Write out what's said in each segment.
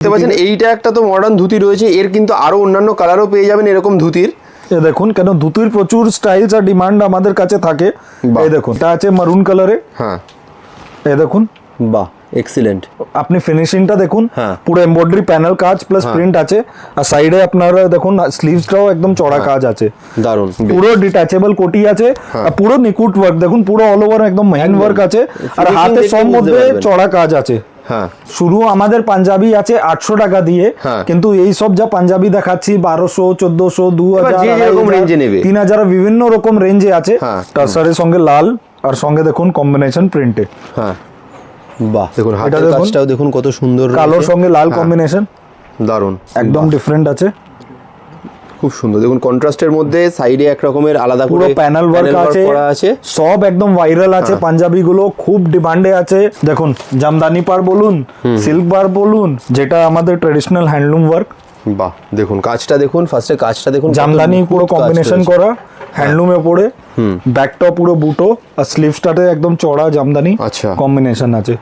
দেখতে পাচ্ছেন এইটা একটা তো মডার্ন ধুতি রয়েছে এর কিন্তু আরও অন্যান্য কালারও পেয়ে যাবেন এরকম ধুতির। দেখুন কেন ধুতির প্রচুর স্টাইলস আর ডিমান্ড আমাদের কাছে থাকে। এই দেখুন এটা আছে মারুন কালারে হ্যাঁ। এই দেখুন। বাহ এক্সিলেন্ট আপনি ফিনিশিংটা দেখুন হ্যাঁ। পুরো এমব্রয়ডারি প্যানেল কাজ প্লাস প্রিন্ট আছে। আর সাইডে আপনারা দেখুন স্লিভসটাও একদম চড়া হ্যাঁ। কাজ আছে। দারুণ। পুরো ডিটাচেবল কোটি আছে। হ্যাঁ। আর পুরো নিকুট ওয়ার্ক দেখুন পুরো অল ওভার একদম হ্যান্ড ওয়ার্ক আছে। আর হাতে সব মধ্যে চড়া কাজ আছে। হ্যাঁ শুরু আমাদের পাঞ্জাবি আছে আটশো টাকা দিয়ে হ্যাঁ। কিন্তু এই সব যা পাঞ্জাবি দেখাচ্ছি বারোশো চোদ্দশো দু হাজার। তিন হাজার বিভিন্ন রকম রেঞ্জে আছে। হ্যাঁ। টাসারের সঙ্গে লাল আর সঙ্গে দেখুন কম্বিনেশন প্রিন্টে হ্যাঁ। বাহ। দেখুন হাতের দেখুন। কাজটাও দেখুন কত সুন্দর কালোর সঙ্গে লাল হ্যাঁ, কম্বিনেশন দারুণ একদম ডিফারেন্ট আছে। খুব সুন্দর। দেখুন কন্ট্রাস্টের মধ্যে সাইডে এক রকমের আলাদা পুরো করে প্যানেল ওয়ার্ক আছে আছে। সব একদম ভাইরাল আছে পাঞ্জাবি গুলো খুব ডিমান্ডে আছে। দেখুন জামদানি পার বলুন সিল্ক বার বলুন যেটা আমাদের ট্রেডিশনাল হ্যান্ডলুম ওয়ার্ক বাহ দেখুন কাজটা দেখুন ফার্স্টে কাজটা দেখুন জামদানি পুরো কম্বিনেশন। করা হ্যান্ডলুমে পড়ে ব্যাকটা পুরো বুটো আর স্লিভসটাতে একদম চড়া জামদানি আচ্ছা। কম্বিনেশন আছে।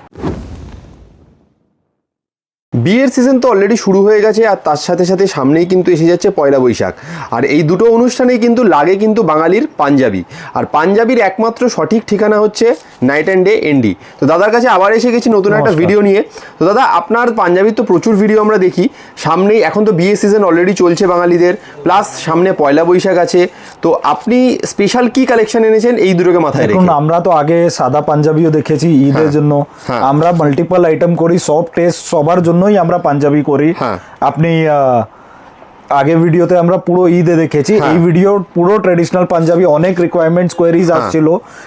বিয়ের সিজন তো অলরেডি শুরু হয়ে গেছে আর তার সাথে সাথে সামনেই কিন্তু এসে যাচ্ছে পয়লা বৈশাখ। আর এই দুটো অনুষ্ঠানেই কিন্তু লাগে কিন্তু বাঙালির পাঞ্জাবি। আর পাঞ্জাবির একমাত্র সঠিক ঠিকানা হচ্ছে নাইট অ্যান্ড ডে এনডি তো দাদার কাছে আবার এসে গেছি নতুন একটা ভিডিও নিয়ে। তো দাদা আপনার পাঞ্জাবির তো প্রচুর ভিডিও আমরা দেখি। সামনেই এখন তো বিয়ে সিজন অলরেডি চলছে বাঙালিদের। প্লাস সামনে পয়লা বৈশাখ আছে। তো আপনি স্পেশাল কি কালেকশন এনেছেন এই দুটোকে মাথায় রেখে? আমরা তো আগে সাদা পাঞ্জাবিও দেখেছি ঈদের জন্য। হ্যাঁ। আমরা মাল্টিপল আইটেম করি সব টেস্ট সবার জন্যই আমরা পাঞ্জাবি করি হ্যাঁ। আপনি আহ, আগে ভিডিওতে আমরা পুরো ঈদে দেখেছি। হ্যাঁ। এই ভিডিও পুরো ট্রেডিশনাল পাঞ্জাবি অনেক রিকোয়ারমেন্টস কোয়েরিজ আসছিল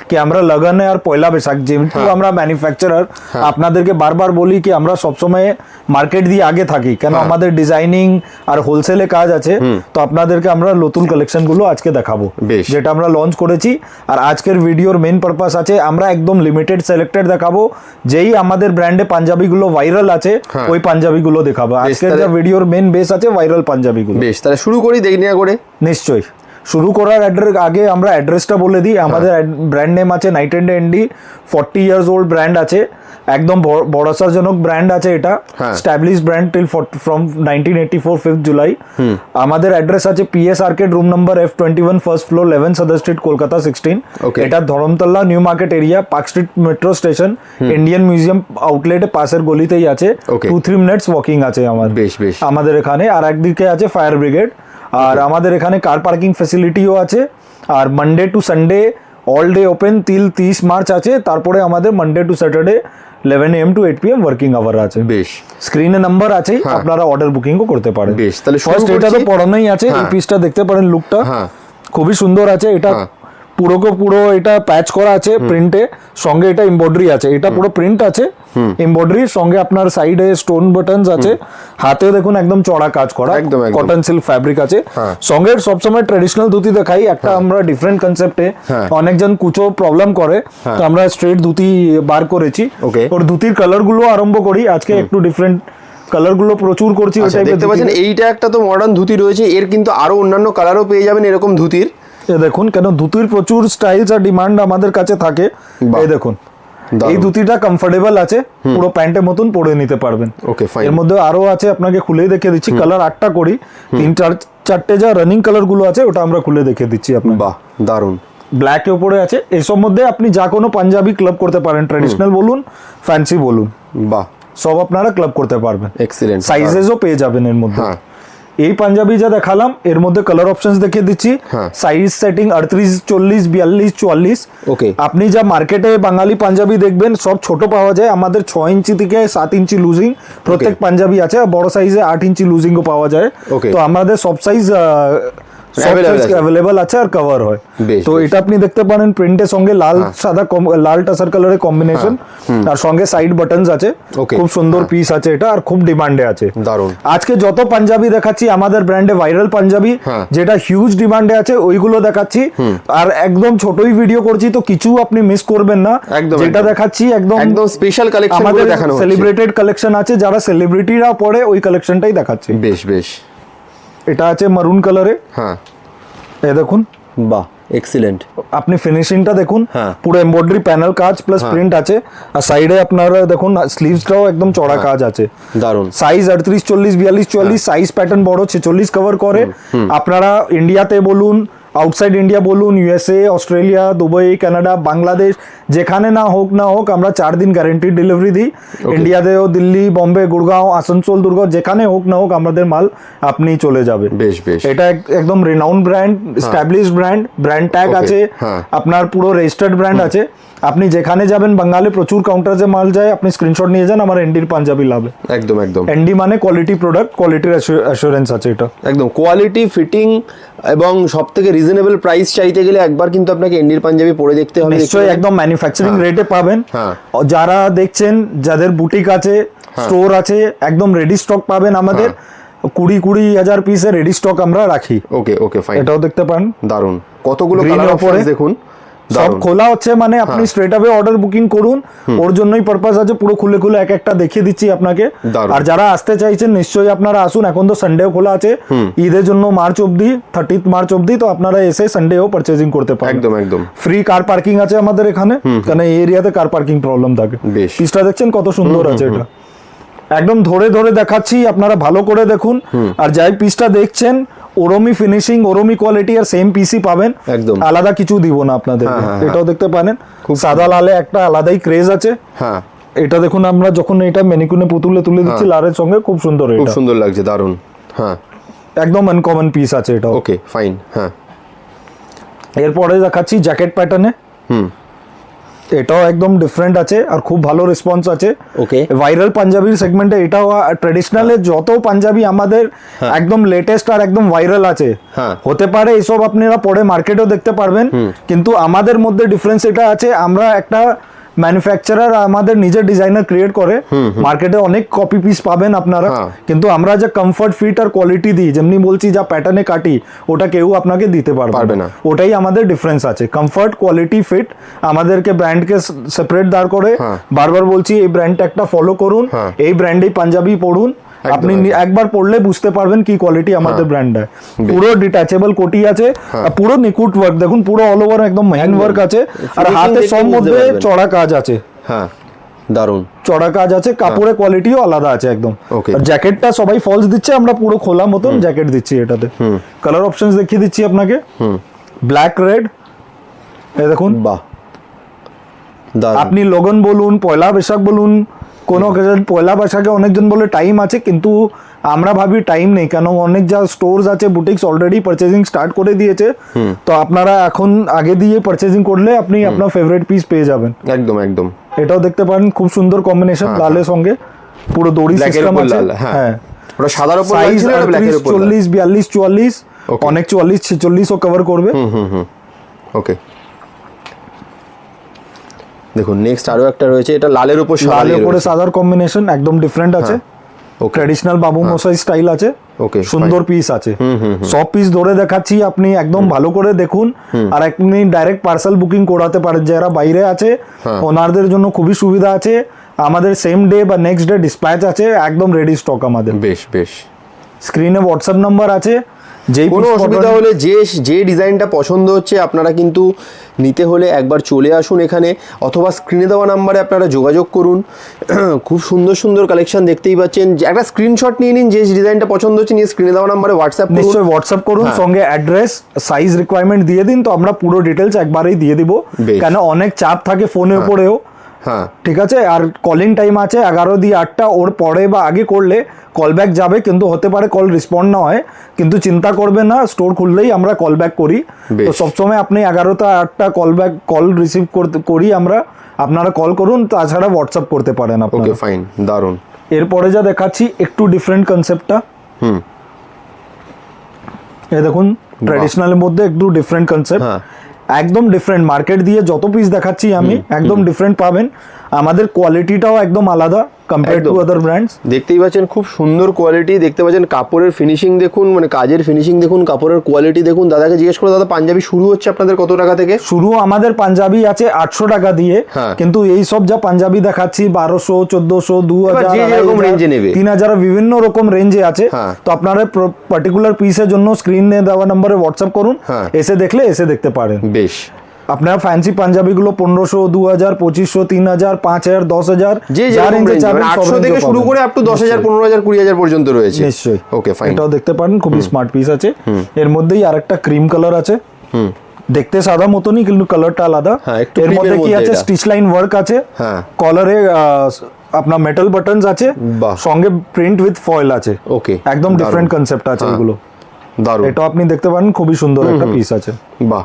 কি আমরা লাগানে আর পয়লা বৈশাখ। যেহেতু হ্যাঁ। আমরা ম্যানুফ্যাকচারার আপনাদেরকে বারবার বলি কি আমরা সবসময় মার্কেট দিয়ে আগে থাকি। কেন হ্যাঁ। আমাদের ডিজাইনিং আর হোলসেলে কাজ আছে তো আপনাদেরকে আমরা নতুন কালেকশনগুলো আজকে দেখাবো। যেটা আমরা লঞ্চ করেছি। আর আজকের ভিডিওর মেন পারপাস আছে আমরা একদম লিমিটেড সিলেক্টেড দেখাবো। যেই আমাদের ব্র্যান্ডে পাঞ্জাবিগুলো ভাইরাল আছে হ্যাঁ। ওই পাঞ্জাবিগুলো দেখাবো। আজকের যা ভিডিওর মেন বেস আছে ভাইরাল পাঞ্জাবিগুলো বেশ তাহলে শুরু করি দেখ না করে। নিশ্চয়ই। শুরু করার আগে আমরা অ্যাড্রেসটা বলে দিই। আমাদের ব্র্যান্ড নেম আছে নাইট অ্যান্ড এনডি ফর্টি ইয়ার্স ওল্ড ব্র্যান্ড আছে। একদম ভরসাজনক ব্র্যান্ড আছে এটা। Establish brand till from nineteen eighty four fifth July আমাদের অ্যাড্রেস আছে PS arcade room number F twenty one first floor eleven Sudder street Kolkata sixteen এটা Dharmatala new market area park street metro station Indian museum আউটলেটে পাশের গলিতেই আছে। Two three minutes walking আছে আমার। বেশ, বেশ। আমাদের এখানে। আর একদিকে আছে ফায়ার ব্রিগেড আর আমাদের এখানে কার পার্কিং ফেসিলিটিও আছে। আর Monday to Sunday all day open till তিরিশ মার্চ আছে। তারপরে আমাদের Monday to Saturday eleven AM to eight P M working hour আছে। বেশ। স্ক্রিনে নাম্বার আছে আপনারা অর্ডার বুকিংও করতে পারেন। বেশ, তাহলে ফার্স্ট এটা তো পড়ানোই আছে এই হ্যাঁ। পিসটা দেখতে পারেন লুকটা হ্যাঁ। খুবই সুন্দর আছে এটা হ্যাঁ। পুরোকে পুরো এটা প্যাচ করা আছে প্রিন্টে সঙ্গে এটা এমব্রয়ডারি আছে। এটা পুরো প্রিন্ট আছে। এমব্রয়ডারির সঙ্গে আপনার সাইডে স্টোন বাটনস আছে। হাতে দেখুন একদম চড়া কাজ করা। কটন সিল্ক ফ্যাব্রিক আছে। হ্যাঁ। সঙ্গে সবসময় ট্রেডিশনাল ধুতি দেখাই। একটা আমরা ডিফারেন্ট কনসেপ্টে হ্যাঁ। অনেকজন কুচো প্রবলেম করে। তো আমরা স্ট্রেট ধুতি বার করেছি. ওর ধুতির কালারগুলো আরম্ভ করি। আজকে একটু ডিফারেন্ট কালারগুলো প্রচুর করছি। আচ্ছা, দেখতে পাচ্ছেন এইটা একটা তো মডার্ন ধুতি রয়েছে। এর কিন্তু আরও অন্যান্য কালারও পেয়ে যাবেন এরকম ধুতির। এ দেখুন কেন ধুতির প্রচুর স্টাইলস আর ডিমান্ড আমাদের কাছে থাকে। এই দেখুন। এই ধুতিটা কমফোর্টেবল আছে পুরো প্যান্টের মতন পরে নিতে পারবেন। Okay, fine. এর মধ্যে আরও আছে আপনাকে খুলে দেখিয়ে দিচ্ছি কালার আটটা করি। তিন চার চারটে যা রানিং কালারগুলো আছে ওটা আমরা খুলে দেখিয়ে দিচ্ছি আপনাকে। বাহ দারুণ ব্ল্যাক এর উপরে আছে এসব মধ্যে আপনি যা কোনো পাঞ্জাবি ক্লাব করতে পারেন ট্রেডিশনাল বলুন ফ্যান্সি বলুন। বাহ। সব আপনারা ক্লাব করতে পারবেন। এক্সিলেন্ট সাইজেসও পেয়ে যাবেন এর মধ্যে। হ্যাঁ। এই পাঞ্জাবি যা দেখালাম এর মধ্যে কালার অপশন দেখিয়ে দিচ্ছি। হ্যাঁ। সাইজ সেটিং আটত্রিশ চল্লিশ বিয়াল্লিশ চুয়াল্লিশ। ওকে আপনি যা মার্কেটে বাঙালি পাঞ্জাবি দেখবেন সব ছোট পাওয়া যায়। আমাদের ছ ইঞ্চি থেকে সাত ইঞ্চি লুজিং প্রত্যেক পাঞ্জাবি আছে বড় সাইজে আট ইঞ্চি লুজিংও পাওয়া যায়। তো আমাদের সব সাইজ। অ্যাভেলেবল আছে। আর কভার হয়। তো এটা আপনি দেখতে পারেন প্রিন্টের সঙ্গে লাল সাদা লাল টাসার কালারের কম্বিনেশন আর সঙ্গে সাইড বাটনস আছে। খুব সুন্দর পিস আছে এটা আর খুব ডিমান্ডে আছে। দারুণ। আজকে যত পাঞ্জাবি দেখাচ্ছি আমাদের ব্র্যান্ডে ভাইরাল পাঞ্জাবি হ্যাঁ। যেটা হিউজ ডিমান্ডে আছে ওইগুলো দেখাচ্ছি। আর একদম ছোটই ভিডিও করছি তো কিছু আপনি মিস করবেন না। যেটা দেখাচ্ছি একদম একদম স্পেশাল কালেকশন আমাদের সেলিব্রেটেড কালেকশন আছে যারা সেলিব্রিটিরা পরে ওই কালেকশনটাই দেখাচ্ছে। বেশ বেশ। এটা আছে মারুন কালারে হ্যাঁ। এ দেখুন বাহ। এক্সিলেন্ট আপনি ফিনিশিংটা দেখুন হ্যাঁ। পুরো এমব্রয়ডারি প্যানেল কাজ প্লাস প্রিন্ট আছে। আর সাইডে আপনার দেখুন স্লিভসটাও একদম চড়া কাজ আছে। দারুণ সাইজ আটত্রিশ চল্লিশ বিয়াল্লিশ চুয়াল্লিশ সাইজ প্যাটার্ন বড় ছেচল্লিশ কভার করে। আপনারা ইন্ডিয়াতে বলুন আউটসাইড ইন্ডিয়া বলুন USA Australia Dubai Canada Bangladesh যেখানে না হোক না হোক আমরা চার দিন গ্যারেন্টি ডেলিভারি দিই। ইন্ডিয়াতেও দিল্লি বম্বে গুড়গাঁও আসানসোল দুর্গ যেখানে হোক না হোক আমাদের মাল আপনি চলে যাবে। বেশ বেশ। এটা একদম renowned brand establish brand brand tag আছে হ্যাঁ। আপনার পুরো রেজিস্টার্ড ব্র্যান্ড আছে। আপনি যেখানে যাবেন বাঙালি প্রচুর কাউন্টারে মাল যায় আপনি স্ক্রিনশট নিয়ে যান আমার এনডির পাঞ্জাবি লাভে। একদম একদম। এনডি মানে কোয়ালিটি প্রোডাক্ট কোয়ালিটির অ্যাসুরেন্স আছে এটা। একদম কোয়ালিটি ফিটিং এবং সব থেকে রিজনেবল প্রাইস চাইতে গেলে একবার কিন্তু আপনাকে এন্ডির পাঞ্জাবি পরে দেখতে হবে। নিশ্চয়ই একদম ম্যানুফ্যাকচারিং রেটে পাবেন। হ্যাঁ। যারা দেখছেন যাদের বুটিক আছে স্টোর আছে একদম রেডি স্টক পাবেন আমাদের। কুড়ি কুড়ি হাজার পিসের রেডি স্টক আমরা রাখি। ওকে ওকে ফাইন এটাও দেখতে পান দারুণ কতগুলো কালার দেখুন। সব খোলা হচ্ছে মানে আপনি স্ট্রেট আওয়ে অর্ডার বুকিং করুন। ওর জন্যই পারপাস আছে পুরো খুলে খুলে এক একটা দেখিয়ে দিচ্ছি আপনাকে। আর যারা আসতে চাইছেন নিশ্চয়ই আপনারা আসুন। এখন তো সানডেও খোলা আছে। ঈদের জন্য মার্চ অবধি থার্টিথ মার্চ অবধি তো আপনারা এসে সানডেও পারচেজিং করতে পারেন একদম একদম। ফ্রি কার পার্কিং আছে আমাদের এখানে। কারণ এই এরিয়াতে কার পার্কিং প্রবলেম থাকে। পিসটা দেখছেন? কত সুন্দর আছে এটা। একদম ধরে ধরে দেখাচ্ছি আপনারা ভালো করে দেখুন। আর যাই পিসটা দেখছেন ওরমি ফিনিশিং ওরমি কোয়ালিটি আর সেম পিসি পাবেন। একদম। আলাদা কিছু দিব না আপনাদের। হ্যাঁ, হ্যাঁ, এটাও দেখতে পারেন। সাদা লালে একটা আলাদাই ক্রেজ আছে। হ্যাঁ। এটা দেখুন আমরা যখন এটা মেনিকুনে পুতুলে তুলে দিচ্ছি লালের সঙ্গে খুব সুন্দর খুব এটা। সুন্দর লাগছে দারুণ। হ্যাঁ। একদম আনকমন পিস আছে এটা ওকে ফাইন হ্যাঁ। এরপরে দেখাচ্ছি জ্যাকেট প্যাটার্নে হুম। এটাও একদম ডিফারেন্ট আছে আর খুব ভালো রেসপন্স আছে। ওকে ভাইরাল পাঞ্জাবির সেগমেন্টে এটাও ট্রেডিশনালে যত পাঞ্জাবি আমাদের একদম লেটেস্ট আর একদম ভাইরাল আছে। হ্যাঁ। হতে পারে এসব আপনারা পরে মার্কেটেও দেখতে পারবেন কিন্তু আমাদের মধ্যে ডিফারেন্স এটা আছে আমরা একটা ম্যানুফ্যাকচারার আমাদের নিজের ডিজাইনার ক্রিয়েট করে মার্কেটে অনেক কপি পিস পাবেন আপনারা হ্যাঁ। কিন্তু আমরা যে কমফর্ট ফিট আর কোয়ালিটি দিই যেমনি বলছি যা প্যাটার্নে কাটি ওটা কেউ আপনাকে দিতে পারবে না। ওটাই আমাদের ডিফারেন্স আছে কমফর্ট কোয়ালিটি ফিট আমাদেরকে ব্র্যান্ডকে সেপারেট দাঁড় করে হ্যাঁ। বারবার বলছি এই ব্র্যান্ডটা একটা ফলো করুন হ্যাঁ। এই ব্র্যান্ডেই পাঞ্জাবি পড়ুন আপনি একবার পড়লে বুঝতে পারবেন কি কোয়ালিটি আমাদের ব্র্যান্ড হয় পুরো ডিটাচেবল কোটি আছে আর পুরো নিকুট ওয়ার্ক দেখুন পুরো অল ওভার একদম হ্যান্ড ওয়ার্ক আছে আর হাতে সব মধ্যে চড়া কাজ আছে। হ্যাঁ দারুণ। চড়া কাজ আছে কাপড়ের কোয়ালিটিও আলাদা আছে একদম। জ্যাকেটটা সবাই ফলস দিচ্ছে আমরা পুরো খোলা মতন জ্যাকেট দিচ্ছি এটাতে। কালার অপশনস দেখিয়ে দিচ্ছি আপনাকে। হুম। ব্ল্যাক রেড এই দেখুন। বাহ। আপনি লগন বলুন পয়লা বৈশাখ বলুন কোনো পয়লা বৈশাখে অনেকজন বলে টাইম আছে কিন্তু আমরা ভাবি টাইম নেই কেন অনেক যা স্টোরস আছে বুটিক্স অলরেডি পারচেজিং স্টার্ট করে দিয়েছে। তো আপনারা এখন আগে দিয়ে পারচেজিং করলে আপনি আপনার ফেভারিট পিস পেয়ে যাবেন। একদম একদম। এটাও দেখতে পারেন খুব সুন্দর কম্বিনেশন লালের সঙ্গে পুরো দড়ি সিস্টেম আছে। হ্যাঁ। হ্যাঁ। ওটা সাদার উপর সাইজ ছিল এটা ব্ল্যাকের উপর লাল। চল্লিশ বিয়াল্লিশ চুয়াল্লিশ? Okay. অনেক চুয়াল্লিশ ছেচল্লিশও কভার করবে। হুম হুম হুম। ওকে দেখুন নেক্সট আরও একটা রয়েছে এটা লালের উপর লালের উপরে সাদার কম্বিনেশন একদম ডিফারেন্ট আছে। ওকে ট্র্যাডিশনাল বাবু মশাই স্টাইল আছে। ওকে সুন্দর পিস আছে। সব পিস ধরে দেখাচ্ছি আপনি একদম ভালো করে দেখুন। আর আপনি ডাইরেক্ট পার্সেল বুকিং করাতে পারেন যারা বাইরে আছে হ্যাঁ। ওনারদের জন্য খুবই সুবিধা আছে। আমাদের সেম ডে বা নেক্সট ডে ডিসপ্যাচ আছে একদম রেডি স্টক আমাদের। বেশ বেশ। স্ক্রিনে হোয়াটসঅ্যাপ নাম্বার আছে। যেই কোনো অসুবিধা হলে যে যে ডিজাইনটা পছন্দ হচ্ছে আপনারা কিন্তু নিতে হলে একবার চলে আসুন এখানে অথবা স্ক্রিনে দেওয়া নাম্বারে আপনারা যোগাযোগ করুন। খুব সুন্দর সুন্দর কালেকশন দেখতেই পাচ্ছেন। যে একটা স্ক্রিনশট নিয়ে নিন যে ডিজাইনটা পছন্দ হচ্ছে নিয়ে স্ক্রিনে দেওয়া নাম্বারে হোয়াটসঅ্যাপ নিশ্চয়ই হোয়াটসঅ্যাপ করুন হ্যাঁ। সঙ্গে অ্যাড্রেস সাইজ রিকোয়ারমেন্ট দিয়ে দিন তো আমরা পুরো ডিটেলস একবারেই দিয়ে দিব। কেন অনেক চাপ থাকে ফোনের উপরেও। হ্যাঁ। ঠিক আছে? আর কলিং টাইম আছে এগারো দিয়ে আটটা ওর পরে বা আগে করলে কল ব্যাক যাবে কিন্তু হতে পারে কল রেসপন্ড না হয়। কিন্তু চিন্তা করবে না স্টোর খুললেই আমরা কল ব্যাক করি। তো সবসময় আপনি এগারোটা আটটা কল ব্যাক কল রিসিভ করতে করি আমরা। আপনারা কল করুন তাছাড়া হোয়াটসঅ্যাপ করতে পারেন ওকে আপনারা ফাইন দারুণ। এরপরে যা দেখাচ্ছি একটু ডিফারেন্ট কনসেপ্টটা হুম। এ দেখুন ট্র্যাডিশনালের মধ্যে একটু ডিফারেন্ট কনসেপ্ট হ্যাঁ। একদম ডিফারেন্ট মার্কেট দিয়ে যত পিস দেখাচ্ছি আমি একদম ডিফারেন্ট পাবেন। আমাদের কোয়ালিটিটাও একদম আলাদা কম্পেয়ার টু। আদার ব্র্যান্ডস দেখতেই পাচ্ছেন খুব সুন্দর কোয়ালিটি দেখতে পাচ্ছেন কাপড়ের ফিনিশিং দেখুন মানে কাজের ফিনিশিং দেখুন কাপড়ের কোয়ালিটি দেখুন দাদাকে জিজ্ঞেস করে দাদা পাঞ্জাবি শুরু হচ্ছে আপনাদের কত টাকা থেকে শুরু আমাদের পাঞ্জাবি আছে আটশো টাকা দিয়ে হ্যাঁ। কিন্তু এই সব যা পাঞ্জাবি দেখাচ্ছি বারোশো চোদ্দশো দু হাজার এ নেবে। তিন হাজার বিভিন্ন রকম রেঞ্জে আছে হ্যাঁ। তো আপনারা পার্টিকুলার পিসের জন্য স্ক্রিনে দেওয়া নম্বরে হোয়াটসঅ্যাপ করুন হ্যাঁ। এসে দেখলে এসে দেখতে পারেন বেশ আপনারা ফ্যান্সি পাঞ্জাবিগুলো পনেরোশো দু হাজার পঁচিশশো তিন হাজার পাঁচ হাজার দশ হাজার যে আটশো থেকে শুরু করে আপ টু দশ হাজার পনেরো হাজার কুড়ি হাজার পর্যন্ত রয়েছে। নিশ্চয়ই। ওকে ফাইন এটাও দেখতে পারেন খুবই স্মার্ট পিস আছে। এর মধ্যেই আরেকটা ক্রিম কালার আছে। হুম। দেখতে সাদা মতনই কিন্তু কালারটা আলাদা। হ্যাঁ, এর মধ্যে কি আছে? স্টিচ লাইন ওয়ার্ক আছে। হ্যাঁ। কলারে আপনার মেটাল বাটনস আছে। সঙ্গে প্রিন্ট উইথ ফয়েল আছে। ওকে একদম ডিফারেন্ট কনসেপ্ট আছে হ্যাঁ। এগুলো। দারুণ। এটা আপনি দেখতে পারেন খুবই সুন্দর একটা পিস আছে। বাহ।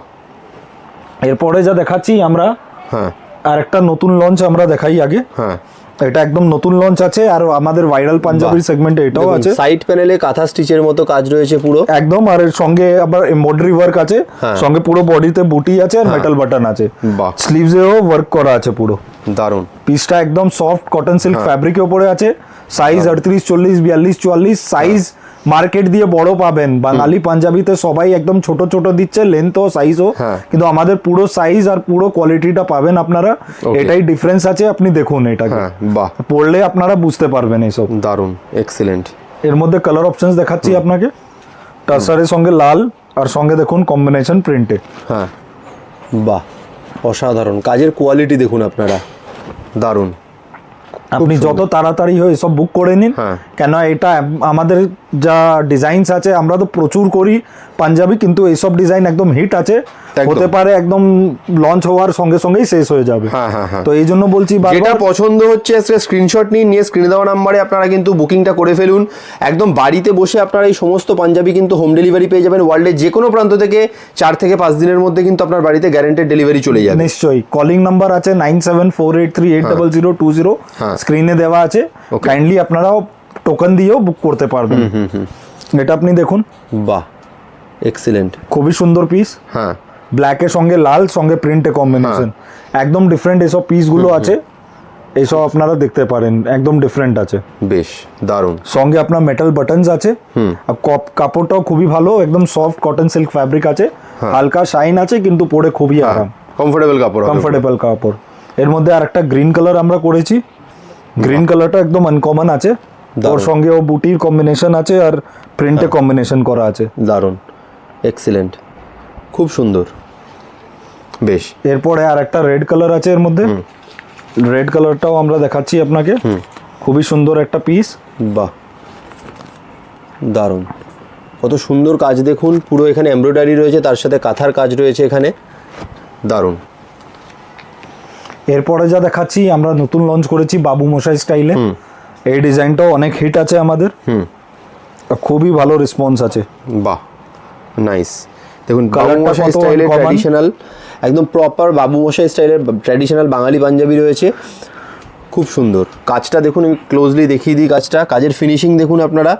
এরপরে যা দেখাচ্ছি আমরা হ্যাঁ। আর একটা নতুন লঞ্চ আমরা দেখাই আগে। হ্যাঁ। এটা একদম নতুন লঞ্চ আছে আর আমাদের ভাইরাল পাঞ্জাবির সেগমেন্টে এটাও আছে। সাইড প্যানেলে কাঁথা স্টিচের মতো কাজ রয়েছে পুরো। একদম আর এর সঙ্গে আবার এমব্রয়ডারি ওয়ার্ক আছে। হ্যাঁ। সঙ্গে পুরো বডিতে বুটি আছে আর মেটাল বাটন আছে। বাহ। স্লিভসেও ওয়ার্ক করা আছে পুরো। দারুণ। পিসটা একদম সফট কটন সিল্ক হ্যাঁ। ফ্যাব্রিকের উপরে আছে। সাইজ আটত্রিশ চল্লিশ বিয়াল্লিশ চুয়াল্লিশ সাইজ মার্কেট দিয়ে বড় পাবেন বাঙালি পাঞ্জাবিতে সবাই একদম ছোট ছোট দিচ্ছে লেন্থ ও সাইজও হ্যাঁ। কিন্তু আমাদের পুরো সাইজ আর পুরো কোয়ালিটিটা পাবেন আপনারা। এটাই ডিফারেন্স আছে আপনি দেখুন এটাকে। হ্যাঁ বাহ। পড়লে আপনারা বুঝতে পারবেন এইসব। দারুণ এক্সিলেন্ট এর মধ্যে কালার অপশনস দেখাচ্ছি আপনাকে। টাসারের সঙ্গে লাল আর সঙ্গে দেখুন কম্বিনেশন প্রিন্টে হ্যাঁ। বাহ অসাধারণ। কাজের কোয়ালিটি দেখুন আপনারা। দারুণ। আপনি যত তাড়াতাড়ি হয় সব বুক করে নিন। হ্যাঁ। কেন এটা আমাদের যা ডিজাইনস আছে আমরা তো প্রচুর করি পাঞ্জাবি কিন্তু এইসব ডিজাইন একদম হিট আছে। হতে পারে একদম লঞ্চ হওয়ার সঙ্গে সঙ্গেই শেষ হয়ে যাবে। হ্যাঁ, হ্যাঁ, হ্যাঁ। তো এই জন্য বলছি যেটা পছন্দ হচ্ছে স্ক্রিনশট নিন নিয়ে স্ক্রিনে দেওয়া নাম্বারে আপনারা কিন্তু বুকিংটা করে ফেলুন। একদম বাড়িতে বসে আপনারা এই সমস্ত পাঞ্জাবি কিন্তু হোম ডেলিভারি পেয়ে যাবেন। ওয়ার্ল্ডের যে কোনো প্রান্ত থেকে চার থেকে পাঁচ দিনের মধ্যে কিন্তু আপনার বাড়িতে গ্যারেন্টেড ডেলিভারি চলে যাবে। নিশ্চয়ই। কলিং নাম্বার আছে nine seven four eight three eight double zero two zero. স্ক্রিনে দেওয়া আছে। কাইন্ডলি আপনারাও টোকেন দিয়েও বুক করতে পারবেন। এটা আপনি দেখুন। বাহ এক্সিলেন্ট খুবই সুন্দর পিস হ্যাঁ। ব্ল্যাকের সঙ্গে লাল সঙ্গে প্রিন্টে কম্বিনেশন একদম ডিফারেন্ট এসব পিসগুলো আছে। এইসব আপনারা দেখতে পারেন। একদম ডিফারেন্ট আছে। বেশ দারুণ। সঙ্গে আপনার মেটাল বাটনস আছে। আর কপ- কাপড়টাও খুবই ভালো একদম সফট কটন সিল্ক ফ্যাব্রিক আছে। হালকা শাইন আছে কিন্তু পরে খুবই আরাম। কমফোর্টেবল কাপড়। কমফোর্টেবল কাপড়। এর মধ্যে আরেকটা গ্রিন কালার আমরা করেছি। গ্রিন কালারটা একদম আনকমন আছে। ওর সঙ্গে ও বুটির কম্বিনেশন আছে আর প্রিন্টে কম্বিনেশন করা আছে। দারুণ। এক্সিলেন্ট খুব সুন্দর। বেশ। এরপরে আর একটা রেড কালার আছে এর মধ্যে। রেড কালারটাও আমরা দেখাচ্ছি আপনাকে। খুবই সুন্দর একটা পিস বাহ। দারুণ। কত সুন্দর কাজ দেখুন। পুরো এখানে এমব্রয়ডারি রয়েছে তার সাথে কাঁথার কাজ রয়েছে এখানে। দারুণ। এরপরে যা দেখাচ্ছি আমরা নতুন লঞ্চ করেছি বাবু মশাই স্টাইলে এই ডিজাইনটাও অনেক হিট আছে আমাদের। হুম। খুবই ভালো রেসপন্স আছে। বাহ নাইস দেখুন বাবু কালারটা মশাই স্টাইলের ট্র্যাডিশনাল একদম প্রপার বাবু মশাই স্টাইলের ট্র্যাডিশনাল বাঙালি পাঞ্জাবি রয়েছে। খুব সুন্দর। কাজটা দেখুন আমি ক্লোজলি দেখিয়ে দিই কাজটা। কাজের ফিনিশিং দেখুন আপনারা।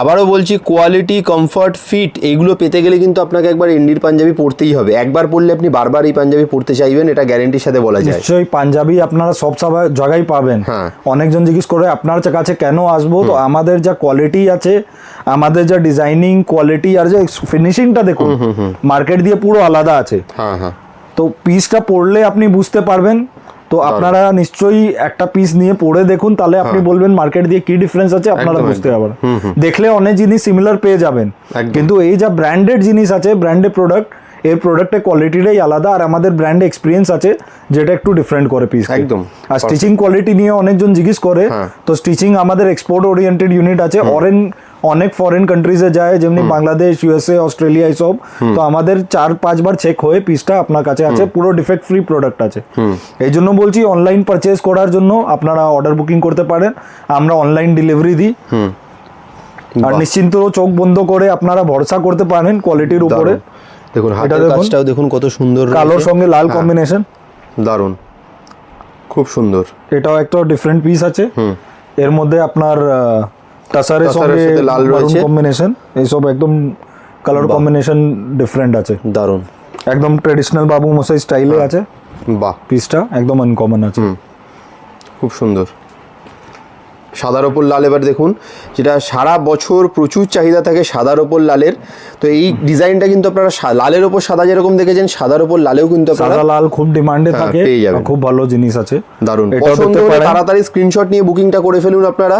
আবারও বলছি কোয়ালিটি কমফর্ট ফিট এইগুলো পেতে গেলে কিন্তু আপনাকে একবার ইন্ডির পাঞ্জাবি পরতেই হবে। একবার পরলে আপনি বারবার এই পাঞ্জাবি পরতে চাইবেন এটা গ্যারেন্টির সাথে বলা যায়। নিশ্চয়ই পাঞ্জাবি আপনারা সব সবাই জায়গায় পাবেন। হ্যাঁ। অনেকজন জিজ্ঞেস করে আপনার কাছে কেন আসব? তো আমাদের যা কোয়ালিটি আছে আমাদের যা ডিজাইনিং কোয়ালিটি আর যে ফিনিশিংটা দেখুন মার্কেট দিয়ে পুরো আলাদা আছে। হ্যাঁ হ্যাঁ। তো পিসটা পড়লে আপনি বুঝতে পারবেন তো আপনারা নিশ্চয়ই একটা পিস নিয়ে পড়ে দেখুন তাহলে আপনি বলবেন মার্কেট দিয়ে কি ডিফারেন্স আছে আপনারা হ্যাঁ। বুঝতে পারবেন। দেখলে অনেক জিনিস সিমিলার পেয়ে যাবেন। কিন্তু এই যা ব্র্যান্ডেড জিনিস আছে ব্র্যান্ডেড প্রোডাক্টের প্রোডাক্টের কোয়ালিটিটাই আলাদা আর আমাদের ব্র্যান্ড এক্সপিরিয়েন্স আছে যেটা একটু ডিফারেন্ট করে পিস একদম। আর স্টিচিং কোয়ালিটি নিয়ে অনেকজন জিজ্ঞেস করে হ্যাঁ। তো স্টিচিং আমাদের এক্সপোর্ট ওরিয়েন্টেড ইউনিট আছে অরেন অনেক ফরেন কান্ট্রিজে যায় যেমনি বাংলাদেশ ইউএসএ অস্ট্রেলিয়া এইসব তো আমাদের চার পাঁচবার চেক হয়ে পিসটা আপনার কাছে আছে পুরো ডিফেক্ট ফ্রি প্রোডাক্ট আছে এই জন্য বলছি অনলাইন পারচেজ করার জন্য আপনারা অর্ডার বুকিং করতে পারেন। আমরা অনলাইন ডেলিভারি দিই। আর নিশ্চিন্ত চোখ বন্ধ করে আপনারা ভরসা করতে পারেন কোয়ালিটির উপরে। দেখুন হাতের দেখুন। কাজটাও দেখুন কত সুন্দর কালোর সঙ্গে লাল হ্যাঁ, কম্বিনেশন দারুণ। খুব সুন্দর। এটাও একটা ডিফারেন্ট পিস আছে। এর মধ্যে আপনার সঙ্গে সাথে লাল রয়েছে। কম্বিনেশন এইসব একদম কালার কম্বিনেশন ডিফারেন্ট আছে। দারুণ। একদম ট্রেডিশনাল বাবু মশাই স্টাইলে আছে। বাহ। পিসটা একদম আনকমন আছে। খুব সুন্দর। সাদার ওপর লাল এবার দেখুন যেটা সারা বছর প্রচুর চাহিদা থাকে সাদার ওপর লালের। তো এই ডিজাইনটা কিন্তু আপনারা লালের ওপর সাদা যেরকম দেখেছেন সাদার ওপর লালেও কিন্তু সাদা লাল খুব ডিমান্ডে হ্যাঁ, থাকে পেয়ে যাবেন। খুব ভালো জিনিস আছে। দারুণ। এটাও পছন্দ। তাড়াতাড়ি স্ক্রিনশট নিয়ে বুকিংটা করে ফেলুন আপনারা।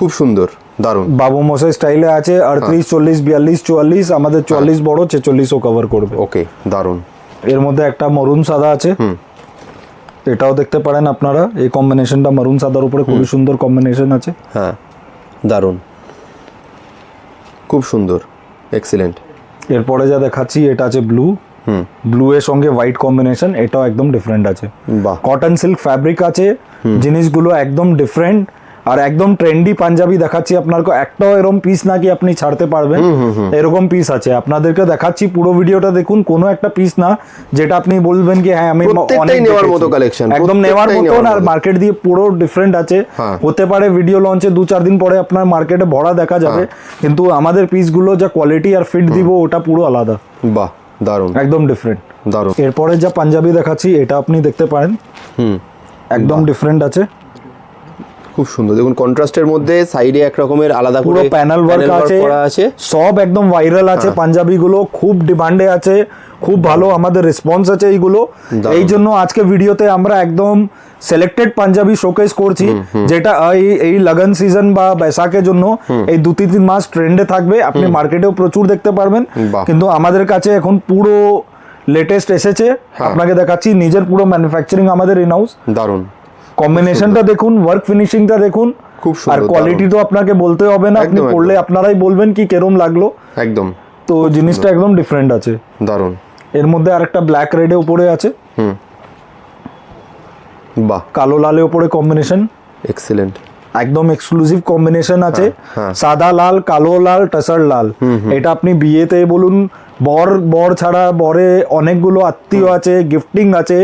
খুব সুন্দর দারুণ। বাবু মশাই স্টাইলে আছে আটত্রিশ চল্লিশ বিয়াল্লিশ চুয়াল্লিশ আমাদের চুয়াল্লিশ বড় ছেচল্লিশও কভার করবে। ওকে দারুণ। এর মধ্যে একটা মরুন সাদা আছে। এটাও দেখতে পারেন আপনারা এই কম্বিনেশনটা মরুন সাদার উপরে খুবই সুন্দর কম্বিনেশন আছে। হ্যাঁ দারুণ। খুব সুন্দর এক্সিলেন্ট এরপরে যা দেখাচ্ছি এটা আছে ব্লু হুম। ব্লু এর সঙ্গে হোয়াইট কম্বিনেশন এটাও একদম ডিফারেন্ট আছে। বাহ। কটন সিল্ক ফ্যাব্রিক আছে জিনিসগুলো একদম ডিফারেন্ট আর একদম ট্রেন্ডি পাঞ্জাবি দেখাচ্ছি আপনার একটাও এরকম পিস নাকি আপনি ছাড়তে পারবেন। এরকম পিস আছে। আপনাদেরকে দেখাচ্ছি পুরো ভিডিওটা দেখুন কোনো একটা পিস না যেটা আপনি বলবেন কি হ্যাঁ আমি প্রত্যেকটাই অনেক নেওয়ার মতো collection, একদম নেওয়ার নেওয়ার আর মার্কেট দিয়ে পুরো ডিফারেন্ট আছে। হ্যাঁ। হতে পারে ভিডিও লঞ্চে দু চার দিন পরে আপনার মার্কেটে ভরা দেখা যাবে। কিন্তু আমাদের পিসগুলো যা কোয়ালিটি আর ফিট দিব ওটা পুরো আলাদা। বাহ দারুণ। একদম ডিফারেন্ট দারুণ। এরপরে যা পাঞ্জাবি দেখাচ্ছি এটা আপনি দেখতে পারেন। হুম। একদম ডিফারেন্ট আছে। খুব সুন্দর। দেখুন কন্ট্রাস্টের মধ্যে সাইডে এক রকমের আলাদা পুরো প্যানেল ওয়ার্ক আছে করা আছে। সব একদম ভাইরাল আছে পাঞ্জাবি গুলো খুব ডিমান্ডে আছে খুব ভালো আমাদের রেসপন্স আছে এইগুলো। এই জন্য আজকে ভিডিওতে আমরা একদম সিলেক্টেড পাঞ্জাবি শোকেস করছি যেটা এই এই লগন সিজন বা বৈশাখের জন্য এই দু তিন মাস ট্রেন্ডে থাকবে। আপনি মার্কেটেও প্রচুর দেখতে পারবেন। কিন্তু আমাদের কাছে এখন পুরো লেটেস্ট এসেছে। আপনাকে দেখাচ্ছি নিজের পুরো ম্যানুফ্যাকচারিং আমাদের ইন হাউস দারুণ। কম্বিনেশনটা দেখুন ওয়ার্ক ফিনিশিংটা দেখুন। খুব সুন্দর, আর কোয়ালিটি তো আপনাকে বলতে হবে না আপনি পড়লে আপনারাই বলবেন কি কেরম লাগল। একদম। তো জিনিসটা একদম ডিফারেন্ট আছে। দারুণ। এর মধ্যে আরেকটা ব্ল্যাক রেডে উপরে আছে। হুম। বাহ। কালো লালে উপরে কম্বিনেশন এক্সিলেন্ট একদম এক্সক্লুসিভ কম্বিনেশন আছে। হ্যাঁ। সাদা লাল কালো লাল টাসার লাল। এটা আপনি বিয়েতে বলুন বর বর ছাড়া বরে অনেকগুলো আত্মীয় আছে গিফটিং আছে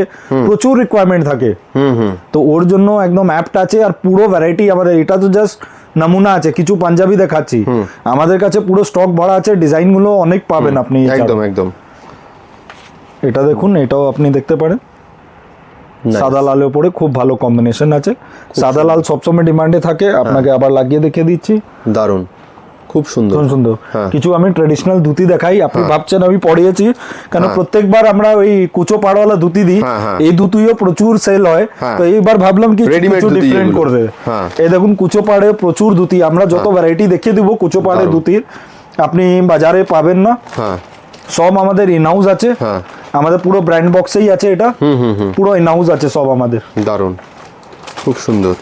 প্রচুর রিকোয়ারমেন্ট থাকে। হুম হুম। তো ওর জন্য একদম অ্যাপ্ট আছে আর পুরো ভ্যারাইটি আমাদের এটা তো জাস্ট নমুনা আছে কিছু পাঞ্জাবি দেখাচ্ছি। আমাদের কাছে পুরো স্টক ভরা আছে ডিজাইনগুলো অনেক পাবেন আপনি একদম একদম। এটা দেখুন এটাও আপনি দেখতে পারেন। সাদা লালের উপরে খুব ভালো কম্বিনেশন আছে। সাদা লাল সবসময় ডিমান্ডে থাকে আপনাকে আবার লাগিয়ে দেখিয়ে দিচ্ছি। দারুণ। খুব সুন্দর। সুন্দর। হ্যাঁ। কিছু আমি ট্রেডিশনাল ধুতি দেখাই আপনি ভাবছেন আমি পড়িয়েছি কেন প্রত্যেকবার আমরা ওই কুচো পাড়ওয়ালা ধুতি দিই হ্যাঁ, হ্যাঁ। এই ধুতিও প্রচুর সেল হয়। হ্যাঁ। তো এইবার ভাবলাম কি কিছু ডিফারেন্ট হ্যাঁ। এই দেখুন কুচো পাড়ে প্রচুর ধুতি আমরা যত ভ্যারাইটি দেখিয়ে দিব কুচো পাড়ে। ধুতির আপনি বাজারে পাবেন না। হ্যাঁ। সব আমাদের ইনহাউস আছে। হ্যাঁ। আমাদের পুরো ব্র্যান্ড বক্সেই আছে এটা। পুরো ইনহাউস আছে সব আমাদের। দারুণ। খুব সুন্দর।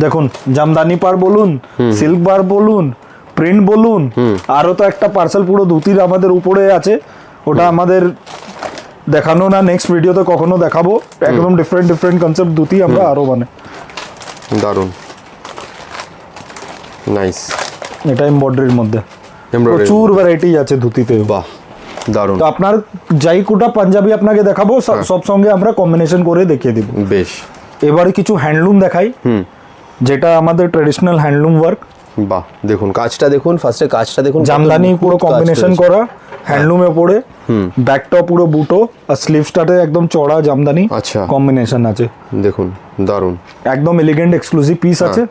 দেখুন জামদানি পার বলুন সিল্ক বার বলুন প্রিন্ট বলুন আরও তো একটা পার্সেল পুরো ধুতির আমাদের উপরে আছে ওটা আমাদের দেখানো না নেক্সট ভিডিওতে কখনো দেখাবো। একদম ডিফারেন্ট ডিফারেন্ট কনসেপ্ট ধুতি আমরা আরও মানে। দারুণ। নাইস এটা এমব্রয়ডারির মধ্যে। প্রচুর ভ্যারাইটি আছে ধুতিতে। বাহ দারুণ। তো আপনার যাই কোটা পাঞ্জাবি আপনাকে দেখাবো হ্যাঁ। সব- সঙ্গে আমরা কম্বিনেশন করে দেখিয়ে দিব। বেশ। এবারে কিছু হ্যান্ডলুম দেখাই হুম। যেটা আমাদের ট্রেডিশনাল হ্যান্ডলুম ওয়ার্ক বাহ দেখুন কাজটা দেখুন ফার্স্টে কাজটা দেখুন জামদানি পুরো কম্বিনেশন। করা হ্যান্ডলুমে পড়ে ব্যাকটা পুরো বুটো আর স্লিভসটাতে একদম চড়া জামদানি আচ্ছা। কম্বিনেশন আছে। দেখুন দারুণ। একদম এলিগেন্ট এক্সক্লুসিভ পিস আছে।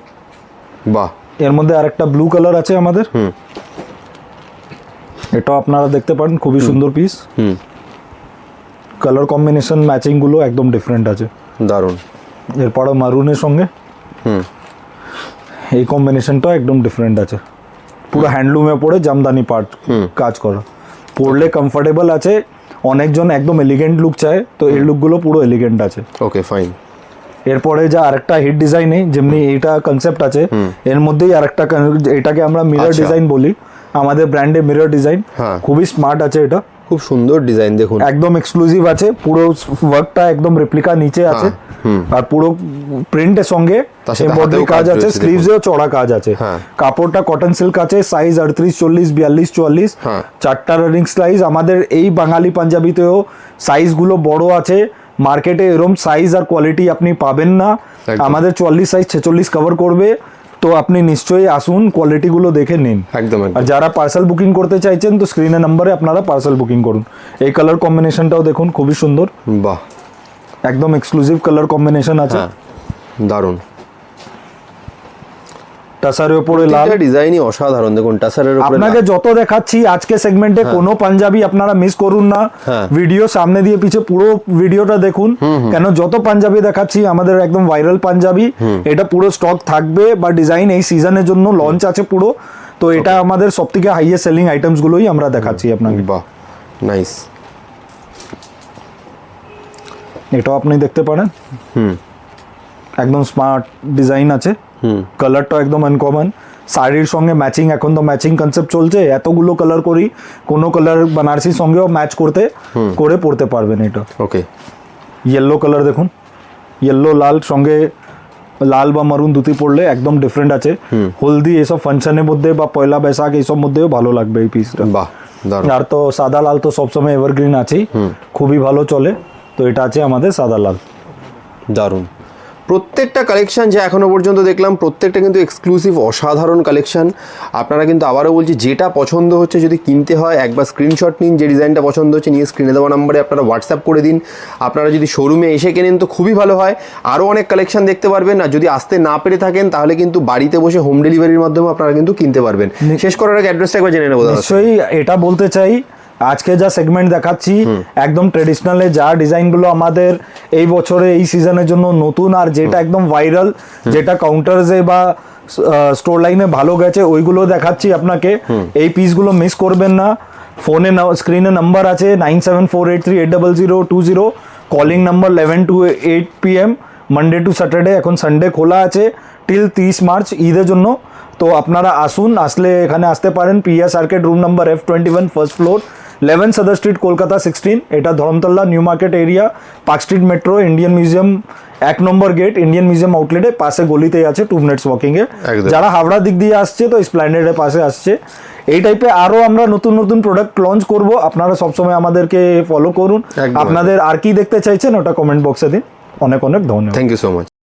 বাহ। এর মধ্যে আরেকটা ব্লু কালার আছে আমাদের। হুম। এটাও আপনারা দেখতে পারেন খুবই সুন্দর পিস হুম। কালার কম্বিনেশন ম্যাচিংগুলো একদম ডিফারেন্ট আছে। দারুণ। এরপরে মারুনের সঙ্গে। হুম। এই কম্বিনেশনটা একদম ডিফারেন্ট আছে। পুরো হ্যান্ডলুমে পড়ে জামদানি পার্ট কাজ করা। পরলে কমফোর্টেবল আছে অনেকজন একদম এলিগেন্ট লুক চায় তো এই লুকগুলো পুরো এলিগেন্ট আছে। ওকে ফাইন এরপরে যা আরেকটা হিট ডিজাইনে যেমনি এইটা কনসেপ্ট আছে এর মধ্যেই আরেকটা এটাকে আমরা মিরর আচ্ছা। ডিজাইন বলি। আমাদের ব্র্যান্ডে মিরর ডিজাইন। খুবই স্মার্ট আছে এটা। খুব সুন্দর ডিজাইন দেখুন। একদম এক্সক্লুসিভ আছে পুরো ওয়ার্কটা একদম রেপ্লিকা নিচে আছে। আর পুরো প্রিন্টের সঙ্গে হ্যাঁ, এমব্রয়ডারি কাজ কাজ আছে স্লিভসেও চড়া কাজ আছে। হ্যাঁ। কাপড়টা কটন সিল্ক আছে সাইজ আটত্রিশ চল্লিশ বিয়াল্লিশ চুয়াল্লিশ। হ্যাঁ। চারটা রানিং সাইজ আমাদের এই বাঙালি পাঞ্জাবিতেও সাইজগুলো বড় আছে। মার্কেটে এরম সাইজ আর কোয়ালিটি আপনি পাবেন না। আমাদের চুয়াল্লিশ সাইজ ছেচল্লিশ কভার করবে। তো আপনি নিশ্চয়ই আসুন কোয়ালিটিগুলো দেখে নিন। একদম আর যারা পার্সেল বুকিং করতে চাইছেন তো স্ক্রিনে নাম্বারে আপনারা পার্সেল বুকিং করুন। এই কালার কম্বিনেশনটাও দেখুন খুবই সুন্দর। বাহ। একদম এক্সক্লুসিভ কালার কম্বিনেশন আছে। হ্যাঁ দারুণ। টাসারের উপরে লাল। ডিজাইনই অসাধারণ। দেখুন টাসারের উপরে আপনাকে যত দেখাচ্ছি আজকে সেগমেন্টে কোনো পাঞ্জাবি আপনারা মিস করুন না। হ্যাঁ। ভিডিও সামনে দিয়ে পিছে পুরো ভিডিওটা দেখুন। কেন যত পাঞ্জাবি দেখাচ্ছি আমাদের একদম ভাইরাল পাঞ্জাবি। এটা পুরো স্টক থাকবে বা ডিজাইন এই সিজনের জন্য লঞ্চ আছে পুরো। তো এটা আমাদের সব থেকে হাইয়েস্ট সেলিং আইটেমস গুলোই আমরা দেখাচ্ছি আপনাকে। বাহ নাইস এটাও আপনি দেখতে পারেন। হুম। একদম স্মার্ট ডিজাইন আছে। কালারটা একদম আনকমন শাড়ির সঙ্গে ম্যাচিং এখন তো ম্যাচিং কনসেপ্ট চলছে এতগুলো কালার করি কোনো কালার বানারসির সঙ্গেও ম্যাচ করতে করে পড়তে পারবেন এটা। ওকে ইয়েলো কালার দেখুন। ইয়েলো লাল সঙ্গে লাল বা মারুন ধুতি পড়লে একদম ডিফারেন্ট আছে। হলদি এসব ফাংশনের মধ্যে বা পয়লা বৈশাখ এইসব মধ্যেও ভালো লাগবে এই পিসটা বাহ আর তো সাদা লাল তো সবসময় এভারগ্রিন আছেই। খুবই ভালো চলে। তো এটা আছে আমাদের সাদা লাল। দারুণ। প্রত্যেকটা কালেকশন যা এখনও পর্যন্ত দেখলাম প্রত্যেকটা কিন্তু এক্সক্লুসিভ অসাধারণ কালেকশন আপনারা কিন্তু আবারও বলছি যেটা পছন্দ হচ্ছে যদি কিনতে হয় একবার স্ক্রিনশট নিন যে ডিজাইনটা পছন্দ হচ্ছে নিয়ে স্ক্রিনে দেওয়া নাম্বারে আপনারা হোয়াটসঅ্যাপ করে দিন। আপনারা যদি শোরুমে এসে কেনেন তো খুবই ভালো হয়। আরও অনেক কালেকশন দেখতে পারবেন। আর যদি আসতে না পেরে থাকেন তাহলে কিন্তু বাড়িতে বসে হোম ডেলিভারির মাধ্যমে আপনারা কিন্তু কিনতে পারবেন। শেষ করার আগে অ্যাড্রেসটা একবার জেনে নেব দাদা। নিশ্চয়ই এটা বলতে চাই আজকে যা সেগমেন্ট দেখাচ্ছি একদম ট্রেডিশনালে যা ডিজাইনগুলো আমাদের এই বছরে এই সিজনের জন্য নতুন আর যেটা একদম ভাইরাল যেটা কাউন্টার্সে বা স্টোর লাইনে ভালো গেছে ওইগুলো দেখাচ্ছি আপনাকে। এই পিসগুলো মিস করবেন না। ফোনে স্ক্রিনে নাম্বার আছে nine seven four eight three eight double zero two zero calling number eleven to eight P M Monday to Saturday এখন সানডে খোলা আছে টিল তিরিশ মার্চ ঈদের জন্য। তো আপনারা আসুন আসলে এখানে আসতে পারেন PS arcade room number F twenty one first floor eleven Sudder street Kolkata sixteen এটা Dharmatala new market area park street metro Indian museum এক নম্বর গেট ইন্ডিয়ান মিউজিয়াম আউটলেটে পাশে গলিতেই আছে টু মিনিটস ওয়াকিংয়ে। যারা হাওড়া দিক দিয়ে আসছে তো স্প্ল্যান্ডেডের পাশে আসছে। এই টাইপে আরও আমরা নতুন নতুন প্রোডাক্ট লঞ্চ করব। আপনারা সবসময় আমাদেরকে ফলো করুন। আপনাদের আর কি দেখতে চাইছেন ওটা কমেন্ট বক্সে দিন। অনেক অনেক ধন্যবাদ। Thank you so much